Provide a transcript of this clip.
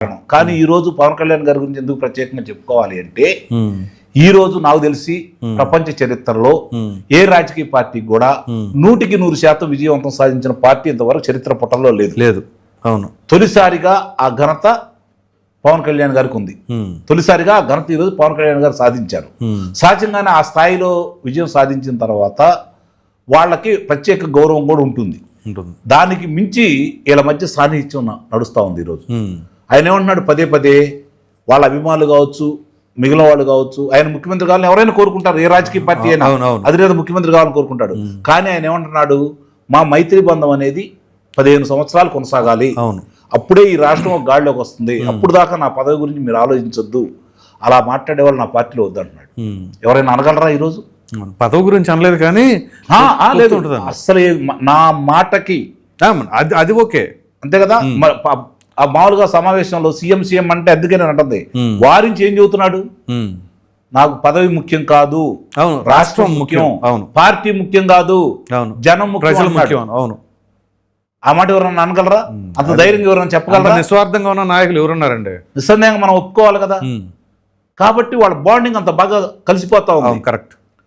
కారణం కానీ ఈ రోజు పవన్ కళ్యాణ్ గారి గురించి ఎందుకు ప్రత్యేకంగా చెప్పుకోవాలి అంటే ఈ రోజు నాకు తెలిసి ప్రపంచ చరిత్రలో ఏ రాజకీయ పార్టీ కూడా నూటికి నూరు శాతం విజయవంతం సాధించిన పార్టీ ఇంతవరకు చరిత్ర పుటల్లో లేదు. లేదు. అవును. తొలిసారిగా ఆ ఘనత పవన్ కళ్యాణ్ గారికి ఉంది. తొలిసారిగా ఆ ఘనత ఈరోజు పవన్ కళ్యాణ్ గారు సాధించారు. సహజంగానే ఆ స్థాయిలో విజయం సాధించిన తర్వాత వాళ్ళకి ప్రత్యేక గౌరవం కూడా ఉంటుంది. దానికి మించి వీళ్ళ మధ్య సాన్నిహిత్యం నడుస్తూ ఉంది ఈరోజు ఆయన ఏమంటున్నాడు? పదే పదే వాళ్ళ అభిమానులు కావచ్చు మిగిలిన వాళ్ళు కావచ్చు ఆయన ముఖ్యమంత్రి కావాలని ఎవరైనా కోరుకుంటారు ఏ రాజకీయ పార్టీ అయినా. అవును, అవును. అధినేత ముఖ్యమంత్రి కావాలని కోరుకుంటాడు. కానీ ఆయన ఏమంటున్నాడు? మా మైత్రి బంధం అనేది పదిహేను సంవత్సరాలు కొనసాగాలి. అవును. అప్పుడే ఈ రాష్ట్రం ఒక గాడిలోకి వస్తుంది. అప్పుడు దాకా నా పదవి గురించి మీరు ఆలోచించొద్దు. అలా మాట్లాడే వాళ్ళు నా పార్టీలో వద్దంటున్నాడు. ఎవరైనా అనగలరా ఈరోజు. పదవి గురించి అనలేదు కానీ లేదు. మ- నా మాటకి అది ఓకే. అంతే కదా? ఆ మామూలుగా సమావేశంలో సీఎం సీఎం అంటే అందుకే నేను అంటుంది వారించి ఏం చెబుతున్నాడు? నాకు పదవి ముఖ్యం కాదు. అవును రాష్ట్రం ముఖ్యం. అవును. పార్టీ ముఖ్యం కాదు. అవును. జనం ముఖ్యం ప్రజలు అన్నాడు. ముఖ్యం అవును. ఆ మాట ఎవరన్నా అనగలరా? అంత ధైర్యంగా ఎవరైనా అంత చెప్పగలరా? నిస్వార్థంగా ఉన్న నాయకులు ఎవరున్నారండి? నిస్సందేహంగా మనం ఒప్పుకోవాలి కదా. కాబట్టి వాళ్ళ బాండింగ్ అంత బాగా కలిసిపోతా ఉంది. కరెక్ట్